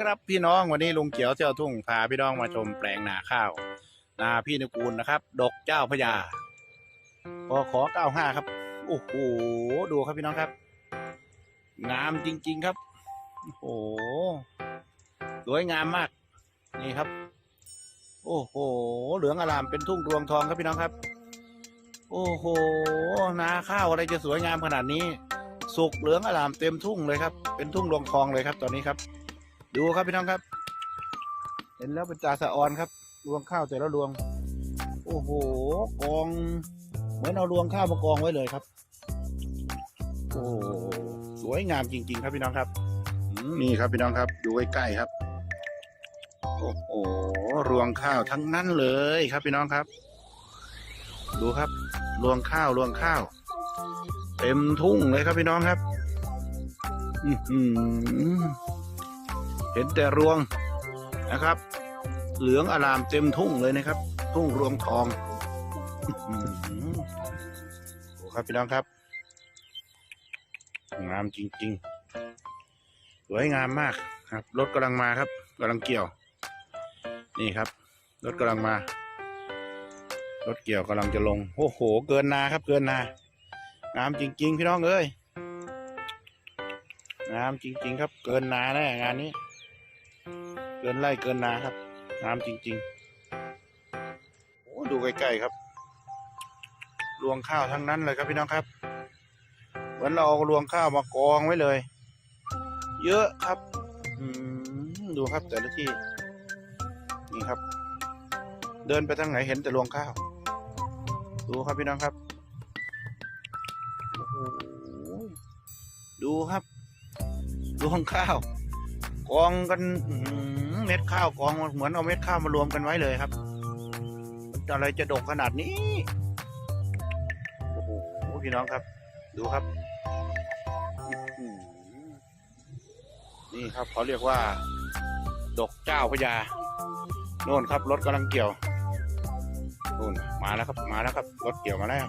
ครับพี่น้องวันนี้ลุงเขียวเจ้าทุ่งพาพี่น้องมาชมแปลงนาข้าว นาพี่นุกูลนะครับ ดกเจ้าพญาพอขอเก้าห้าครับโอ้โหดูครับพี่น้องครับ งามจริง ๆครับโอ้โหสวยงามมาก นี่ครับ โอ้โห เหลืองอลามเป็นทุ่งรวงทองครับพี่น้องครับ โอ้โหนาข้าวอะไรจะสวยงามขนาดนี้ สุกเหลืองอลามเต็มทุ่งเลยครับ เป็นทุ่งรวงทองเลยครับ ตอนนี้ครับ ดูครับพี่น้องครับ เห็นแล้วเป็นตาสะออนครับ รวงข้าวแต่ละรวง โอ้โหกองเหมือนเอารวงข้าวมากองไว้เลยครับ โอ้สวยงามจริง ๆ ครับพี่น้องครับนี่ครับพี่น้องครับ ดูใกล้ๆครับ โอ้โหรวงข้าวทั้งนั้นเลยครับพี่น้องครับ ดูครับ รวงข้าวรวงข้าว เต็มทุ่งเลยครับพี่น้องครับ อือหือ เห็นแต่รวงนะครับ เหลืองอารามเต็มทุ่งเลยนะครับ ทุ่งรวงทองอื้อหือโอ้ครับพี่น้องครับ งามจริงๆสวยงามมากครับ รถกำลังมาครับกำลังเกี่ยว นี่ครับ รถกำลังมา รถเกี่ยวกำลังจะลงโอ้โห เกินนาครับ เกินนางามจริง ๆ พี่น้องเอ้ยงามจริง ๆ ครับ เกินนาแน่งานนี้ กินไร่เกินนาครับงามจริงๆโอ้ดูใกล้ๆครับ รวงข้าวทั้งนั้นเลยครับพี่น้องครับ เหมือนเราเอารวงข้าวมากองไว้เลย เยอะครับดูครับแต่ละที่นี่ครับ เดินไปทางไหนเห็นแต่รวงข้าว ดูครับพี่น้องครับดูครับรวงข้าว กองกันอื เม็ดข้าวกองเหมือนเอาเม็ดข้าวมารวมกันไว้เลยครับอะไรจะดกขนาดนี้โอ้โหพี่น้องครับ ดูครับ นี่ครับเขาเรียกว่า ดกเจ้าพญาโน่นครับ รถกำลังเกี่ยวนู่นมาแล้วครับมาแล้วครับ รถเกี่ยวมาแล้ว